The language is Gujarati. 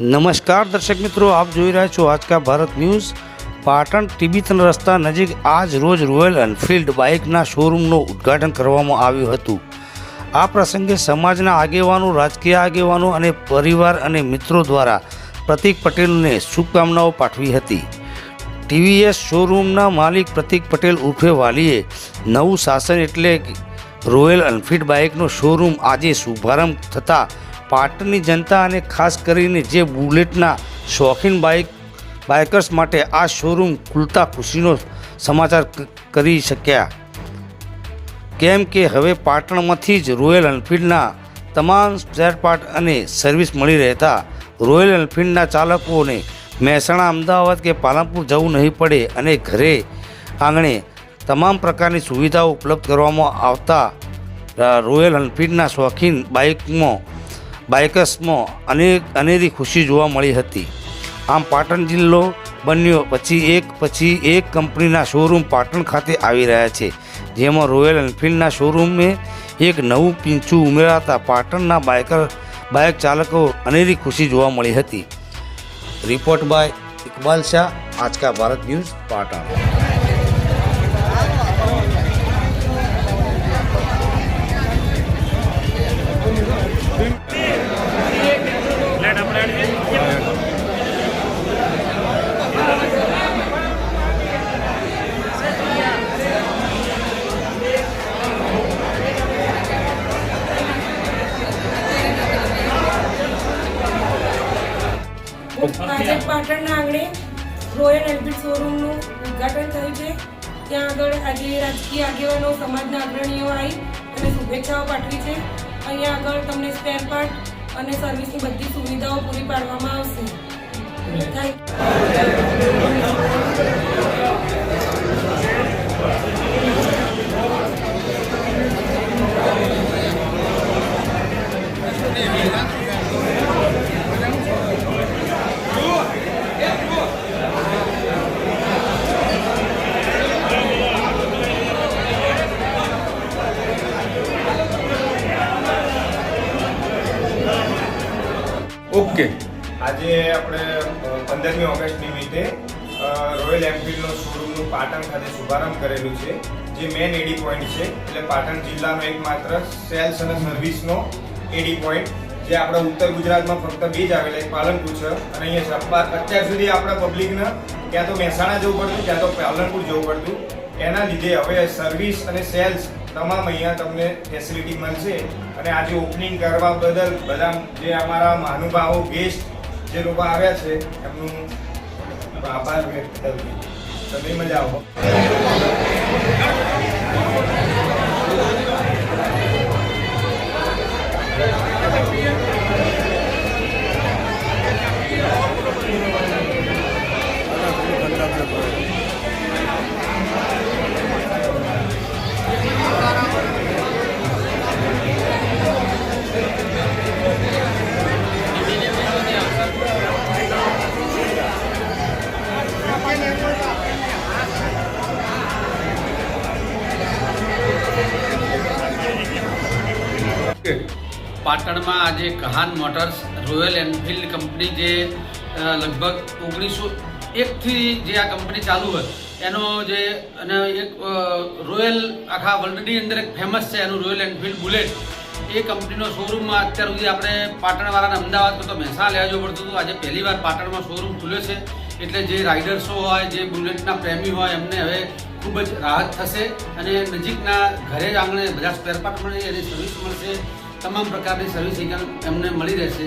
નમસ્કાર દર્શક મિત્રો, આપ જોઈ રહ્યા છો આજકા ભારત ન્યૂઝ. પાટણ તિબેતન રસ્તા નજીક આજ રોજ રોયલ એનફિલ્ડ બાઇકના શોરૂમનું ઉદ્ઘાટન કરવામાં આવ્યું હતું. આ પ્રસંગે સમાજના આગેવાનો, રાજકીય આગેવાનો અને પરિવાર અને મિત્રો દ્વારા પ્રતિક પટેલને શુભકામનાઓ પાઠવી હતી. ટીવીએસ શોરૂમના માલિક પ્રતિક પટેલ ઉર્ફે વાલીએ નવું શાસન એટલે રોયલ એનફિલ્ડ બાઇકનો શોરૂમ આજે શુભારંભ થતાં પાટણની જનતા અને ખાસ કરીને જે બુલેટના શોખીન બાઇક, બાઇકર્સ માટે આ શોરૂમ ખુલતા ખુશીનો સમાચાર કરી શક્યા. કેમ કે હવે પાટણમાંથી જ રોયલ એન્ફિલ્ડના તમામ સ્પેર પાર્ટ અને સર્વિસ મળી રહેતા રોયલ એન્ફિલ્ડના ચાલકોને મહેસાણા, અમદાવાદ કે પાલનપુર જવું નહીં પડે અને ઘરે આંગણે તમામ પ્રકારની સુવિધાઓ ઉપલબ્ધ કરવામાં આવતા રોયલ એનફિલ્ડના શોખીન બાઇકમાં બાઇકર્સમાં અનેક અનેરી ખુશી જોવા મળી હતી. આમ પાટણ જિલ્લો બન્યો. પછી એક પછી એક કંપનીના શોરૂમ પાટણ ખાતે આવી રહ્યા છે. જેમાં રોયલ એન્ફિલ્ડના શોરૂમે એક નવું પીંછું ઉમેરાતા પાટણના બાઇકર બાઇક ચાલકો અનેરી ખુશી જોવા મળી હતી. Report by Iqbal Shah Aajka Bharat news Patan. આજે પાટણના આંગણે રોયલ એનફિલ્ડ શોરૂમનું ઉદ્ઘાટન થયું છે. ત્યાં આગળ આજે રાજકીય આગેવાનો, સમાજના અગ્રણીઓ આવી અને શુભેચ્છાઓ પાઠવી છે. અહીંયા આગળ તમને સ્પેર પાર્ટ અને સર્વિસની બધી સુવિધાઓ પૂરી પાડવામાં આવશે. Thank okay. આજે આપણે પંદરમી ઓગસ્ટ નિમિત્તે રોયલ એન્ફિલ્ડનો શોરૂમનું પાટણ ખાતે શુભારંભ કરેલું છે, જે મેન એડી પોઈન્ટ છે. એટલે પાટણ જિલ્લાનો એકમાત્ર સેલ્સ અને સર્વિસનો એડી પોઈન્ટ જે આપણા ઉત્તર ગુજરાતમાં ફક્ત બે જ આવેલા, એક પાલનપુર છે અને અહીંયા અત્યાર સુધી આપણા પબ્લિકને ક્યાં તો મહેસાણા જવું પડતું, ક્યાં તો પાલનપુર જવું પડતું. એના લીધે હવે સર્વિસ અને સેલ્સ તમામ અહીંયા તમને ફેસિલિટી મળશે. અને આજે ઓપનિંગ કરવા બદલ બધા જે અમારા મહાનુભાવો ગેસ્ટ જે લોકો આવ્યા છે, એમનું આભાર વ્યક્ત કરું તમે મજા આવો. પાટણમાં આજે Kahan motors royal Enfield company જે લગભગ ઓગણીસો એકથી જે આ કંપની ચાલુ હોય, એનો જે, અને એક રોયલ આખા વર્લ્ડની અંદર એક ફેમસ છે, એનું રોયલ એનફિલ્ડ બુલેટ. એ કંપનીનો શોરૂમમાં અત્યાર સુધી આપણે પાટણવાળાને અમદાવાદ કરતો મહેસાણા લેવા જવું પડતું હતું. આજે પહેલી વાર પાટણમાં શોરૂમ ખુલ્યો છે. એટલે જે રાઇડર્સો હોય, જે બુલેટના પ્રેમી હોય, એમને હવે ખૂબ જ રાહત થશે. અને નજીકના ઘરે જ આંગણે બધા સ્પેર પાર્ટ મળે, એની સર્વિસ મળશે. તમામ પ્રકારની સર્વિસ એમને મળી રહેશે.